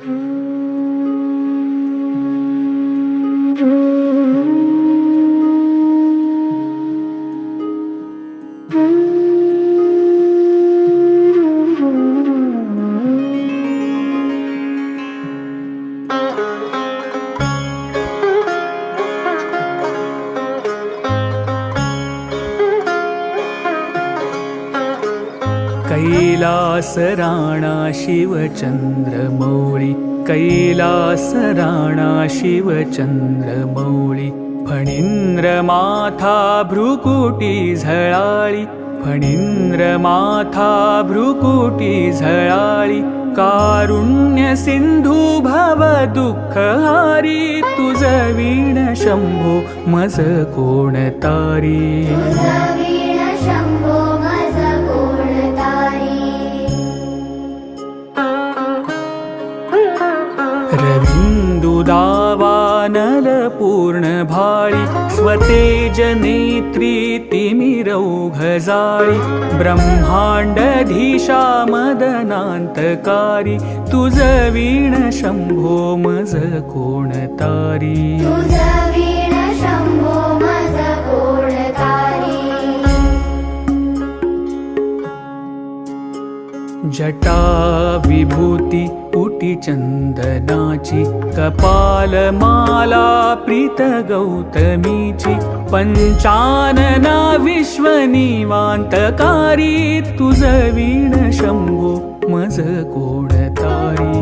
Música Rana शिवचंद्रमौळी Kailas Rana शिवचंद्रमौळी Phanindra माथा भ्रुकुटी झळाळी फणींद्र माथा भ्रुकुटी झळाळी कारुण्य सिंधू भव दुःख हारी तुझ वीण शंभो मज कोण रविन्दुदावानल पूर्णभाळि स्वतेज नेत्री तिमिरौघजाळि ब्रह्माण्डधीशा मदनान्तकारी तुझ वीण शम्भो मज कोणतारी तुझ वीण शंभो मज कोणतारी जटा विभूती कोटी चंदनाची कपालमाला प्रीत गौतमीची पंचानना विश्वनिवान्तकारी तुझ वीण शंभो मज कोणतारी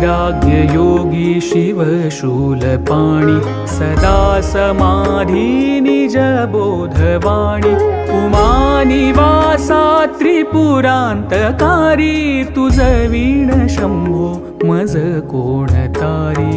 वैराग्य योगी शिवशूलपाणि सदा समाधी निज बोधवाणी। उमानिवासा त्रिपुरान्तकारी। तुझ वीण शंभो मज कोणतारी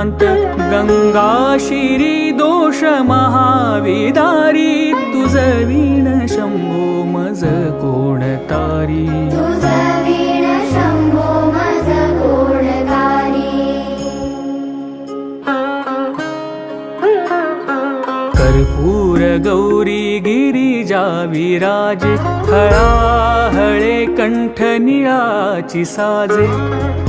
सोमकान्त गङ्गाशिरी दोष महाविदारी। तुझ वीण शम्भो मज कोणतारी गौरी गिरिजा विराजे हळाहळे कंठ निळाची साजे.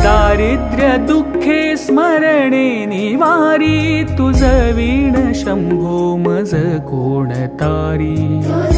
दारिद्र्य दुःखे स्मरणे निवारी तुझ वीण शंभो मज कोणतारी तुझ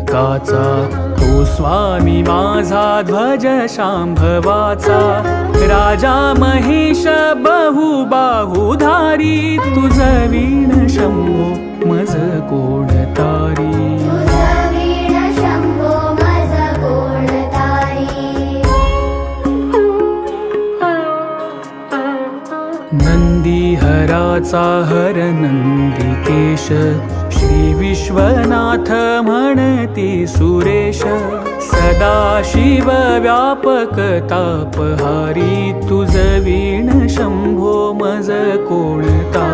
शंभो हो तो स्वामी माझा ध्वज शांभवाचा. राजा महेश बहुबाहुधारी तुझ वीण शंभो मज कोण तारी? हराचा हर नंदी केश श्री विश्वनाथ म्हणती सुरेश सदाशिव व्यापक तापहारी तुझ वीण शंभो मज कोणता?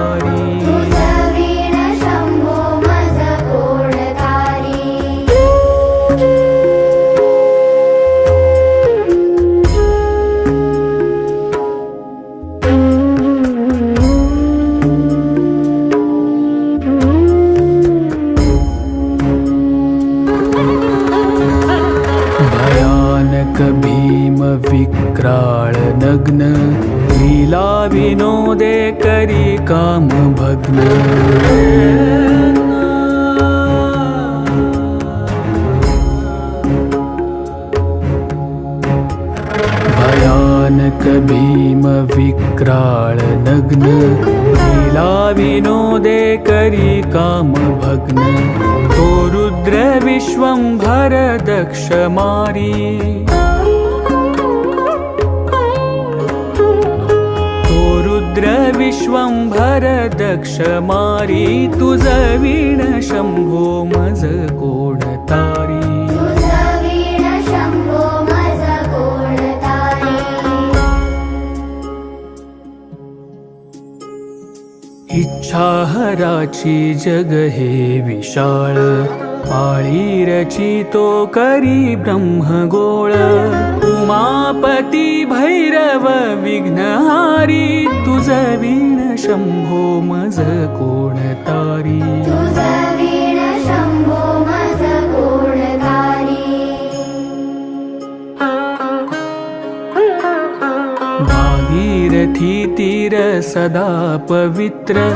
विक्राळ नग्न लीला विनोदे करी काम भग्न. भयानक भीम विक्राळ नग्न लीला विनोदे करी काम भग्न. तो रुद्र विश्वंभर रुद्र विश्वंभर दक्ष मारी तुझ वीण शंभो मज कोणतारी इच्छा हराची जग हे विशाळ पाळी रचितो करी ब्रह्मगोळ. उमापती भैरव विघ्नहारी. तुझ वीण शंभो मज कोण तारी. भागीरथी तीर सदा पवित्र.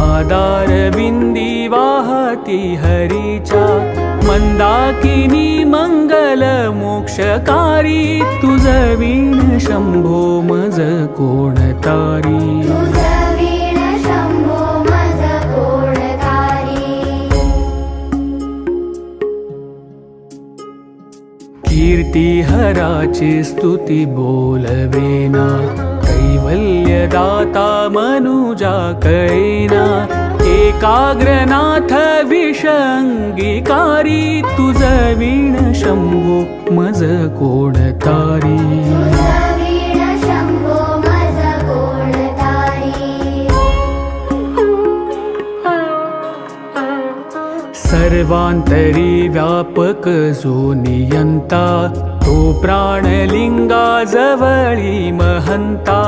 आदार बिंदी वाहती हरीच्या मंदाकिनी मंगल मोक्षकारी तुझ वीण शंभो मज तुझ वीण शंभो मज कोणतारी. कीर्ती हराची स्तुती बोलवेना कैवल्यदाता मनुजा कैना एकाग्रनाथ विषङ्गिकारी तुझ वीण मज मज कोणतारी सर्वांतरी व्यापक जो नियंता तो प्राणलिंगा जवळी महंता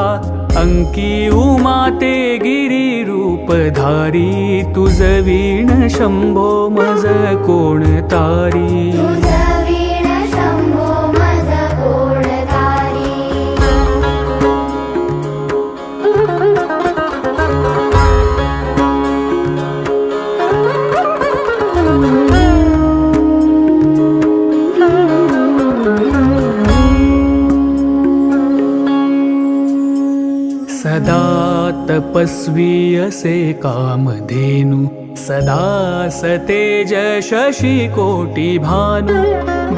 अंकी उमाते गिरी रूपधारी तुझ वीण शंभो मज कोण तारी? तपस्वी काम कामधेनु सदा सतेज शशी कोटी भानु।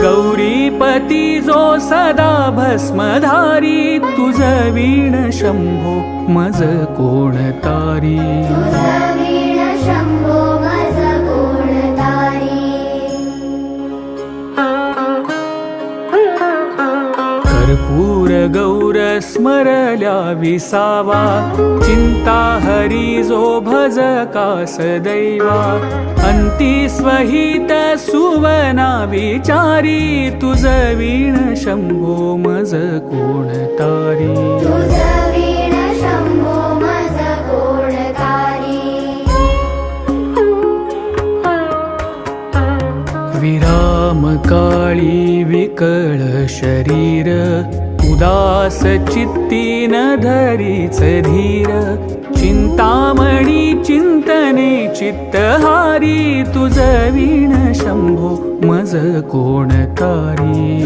गौरीपती जो सदा भस्मधारी तुझ वीण शंभो मज कोण स्मरल्या विसावा. चिंता हरी जो भज का सदैवा अंती स्वहित सुवना विचारी. तुझ वीण शंभो मज कोण चित्तीन धरीच धीर चिंतामणी चिंतने चित्तहारी तुझ वीण शंभो मज कोण तारी?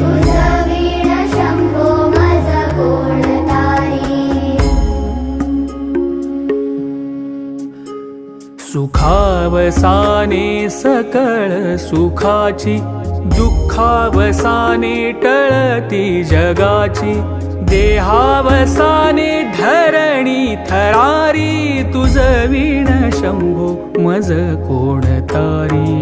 सुखावसाने सकळ सुखाची दुःखावसाने टळती जगाची देहावसाने धरणी थरारी तुझ वीण शंभो मज कोण तारी.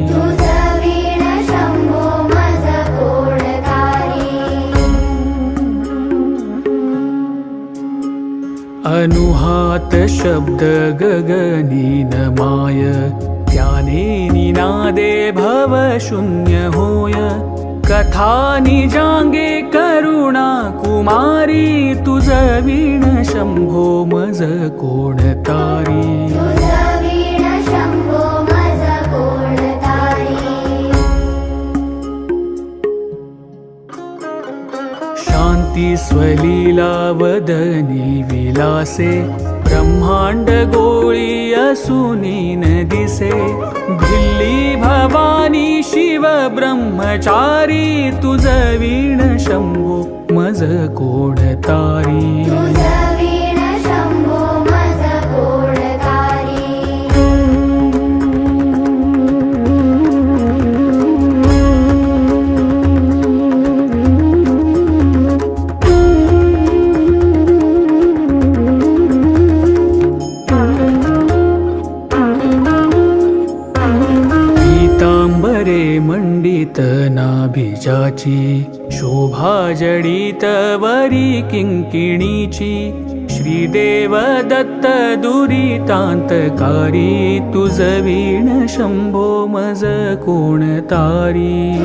अनुहात शब्द गगनीन माय त्याने निनादे भव शून्य होय. कथा निजांगे करुणा कुमारी तुझ वीण शंभो मज कोण तारी? तुझ वीण शंभो मज कोणतारी शांती स्वलीला वदनी विलासे ब्रह्मांड गोळी असुनी न दिसे. भिल्ली भवानी शिव ब्रह्मचारी तुझ वीण शंभू मज कोण ज्याची शोभा जडित वरी किंकिणीची. श्रीदेव दत्त दुरितांतकारी तुझ वीण शंभो मज कोण तारी.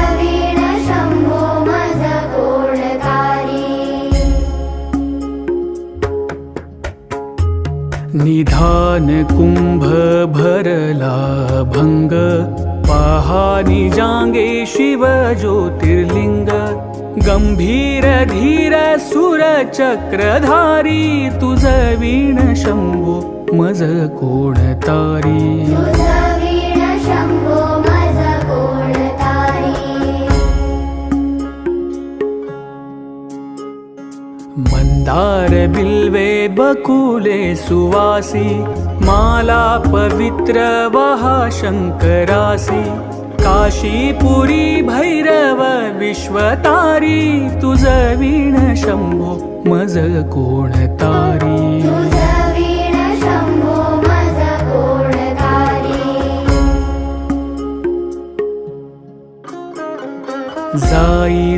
निधान कुंभ भरला भंग पहा निजांगे शिव ज्योतिर्लिंग गंभीर धीर सुर चक्रधारी तुझ वीण शंभू मज कोण तारी? मंदार बिल्वे बकुले सुवासी माला पवित्र वहा शंकरासी काशीपुरी भैरव विश्वतारी तुझ वीण शंभो मज कोणतारी जुई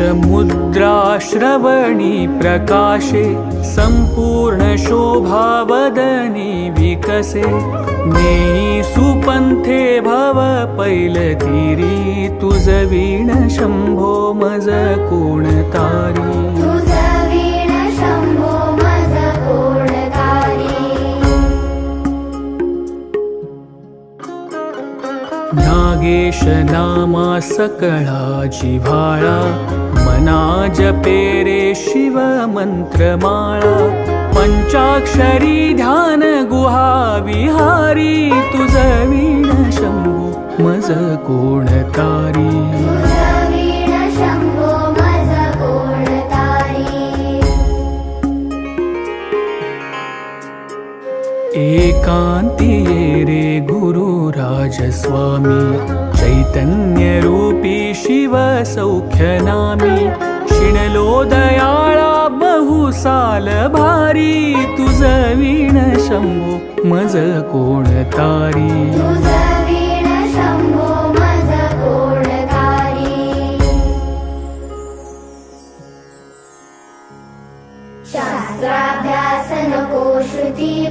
वीण शंभो मज कोणतारी अलक्ष मुद्रा श्रवणी प्रकाशे संपूर्ण शोभा वदनी विकसे। नेई सुपंथे भव पैलतीरी तुझ वीण शंभो मज कोण तारी। तुझ वीण शंभो मज कोणतारी नागेश नामा सकळा जिव्हाळा जपे रे शिवमन्त्रमाणाक्षरी ध्यानगुहाविहारी तु एकान्तिये रे गुरुराजस्वामी चैतन्य शिव सौख्यनामी क्षिणलो दयाळा बहुसाल भारी तुझ वीण शंभो मज कोण तारी.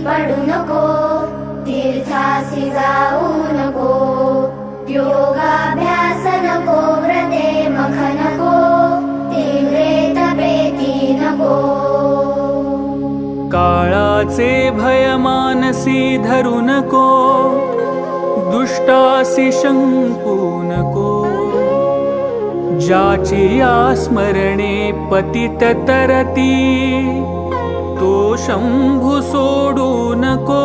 पडू नको तीर्थासी जाऊ नको योगाभ्यास से भयमानसी धरुनको दुष्टासि शङ्कूनको जाचिया स्मरणे पतिततरति तो तोडुको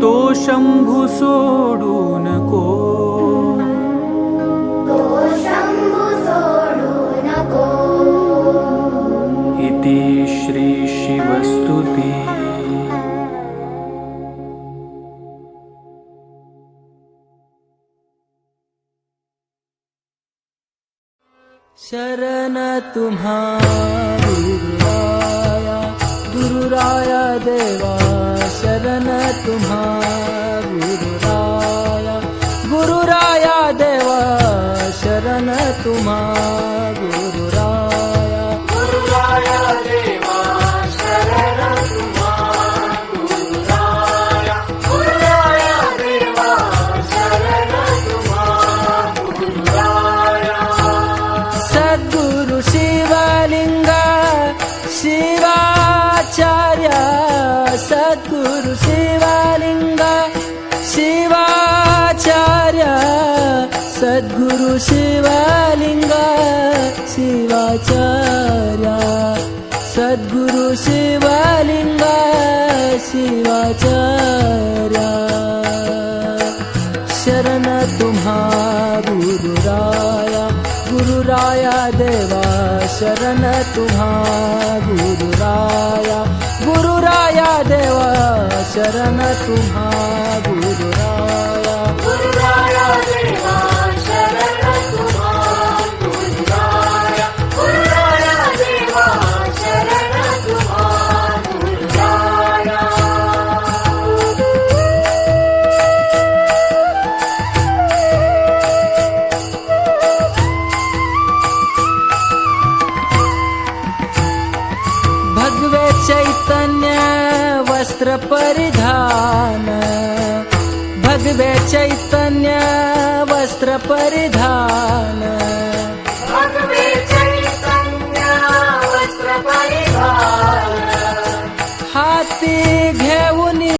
तोषम्भुसोडून को तुम्हारी गुरुराया गुरुराया देवा शरण तुम्हा गुरुराया गुरुराया देवा शरण तुम्हा गुरु शिवाचार्या सद्गुरु शिवालिंग शिवाचार्या शरण तुम्हा गुरुराया गुरुराया देवा शरण तुम्हा गुरुराया गुरुराया देवा शरण तुम्हा गुरुराया गुरुराया परिधा